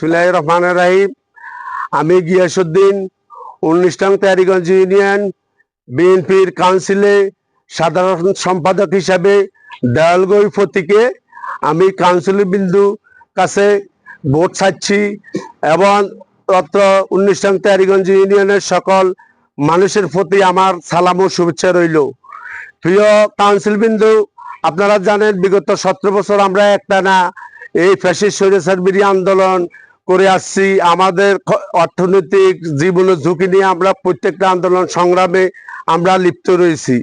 জয় রহমান রাহিম। আমি গিয়াসুদ্দিন উনিশ নং তেয়ারিগঞ্জ ইউনিয়ন, বিএনপির কাউন্সিলে সাধারণ সম্পাদক হিসাবে দয়ালগৈ প্রতীকে আমি কাউন্সিল বিন্দু কাছে ভোট চাচ্ছি এবং অত্র উনিশ নং তেয়ারিগঞ্জ ইউনিয়নের সকল মানুষের প্রতি আমার সালাম ও শুভেচ্ছা রইল। প্রিয় কাউন্সিল বিন্দু আপনারা জানেন, বিগত সতেরো বছর আমরা একটা না এই ফ্যাসিস্ট স্বৈরাচার বিরোধী আন্দোলন করে আসছি। আমাদের অর্থনৈতিক জীবনের ঝুঁকি নিয়ে আমরা প্রত্যেকটা আন্দোলন সংগ্রামে আমরা লিপ্ত রয়েছি।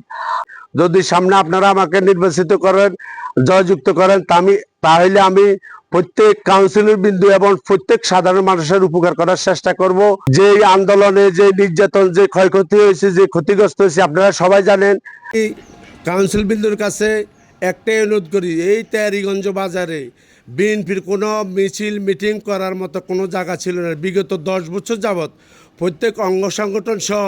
যদি সামনে আপনারা আমাকে নির্বাচিত করেন, জয়যুক্ত করেন আমি, তাহলে আমি প্রত্যেক কাউন্সিলর বিন্দু এবং প্রত্যেক সাধারণ মানুষের উপকার করার চেষ্টা করব। যে আন্দোলনে যে নির্যাতন, যে ক্ষয়ক্ষতি হয়েছে, যে ক্ষতিগ্রস্ত হয়েছে, আপনারা সবাই জানেন। কাউন্সিল বিন্দুর কাছে একটাই অনুরোধ করি, এই তেয়ারিগঞ্জ বাজারে বিএনপির কোনো মিছিল, মিটিং করার মতো কোনো জায়গা ছিল না। বিগত দশ বছর যাবৎ প্রত্যেক অঙ্গ সংগঠন সহ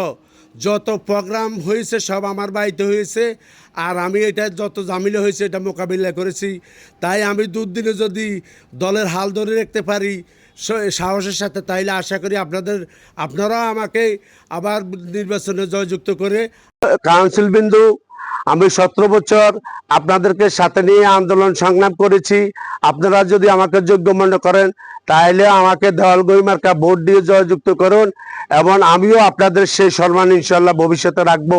যত প্রোগ্রাম হয়েছে সব আমার বাড়িতে হয়েছে, আর আমি এটা যত জামিলে হয়েছে এটা মোকাবিলা করেছি। তাই আমি দুদিনে যদি দলের হাল ধরে রাখতে পারি সাহসের সাথে, তাইলে আশা করি আপনাদের, আপনারাও আমাকে আবার নির্বাচনে জয়যুক্ত করে কাউন্সিল বিন্দু আমি সতেরো বছর আপনাদেরকে সাথে নিয়ে আন্দোলন সংগ্রাম করেছি। আপনারা যদি আমাকে যোগ্য মনে করেন, তাহলে আমাকে দেওয়াল গরিমার্কা ভোট দিয়ে জয়যুক্ত করুন এবং আমিও আপনাদের সেই সম্মান ইনশাল্লাহ ভবিষ্যতে রাখব।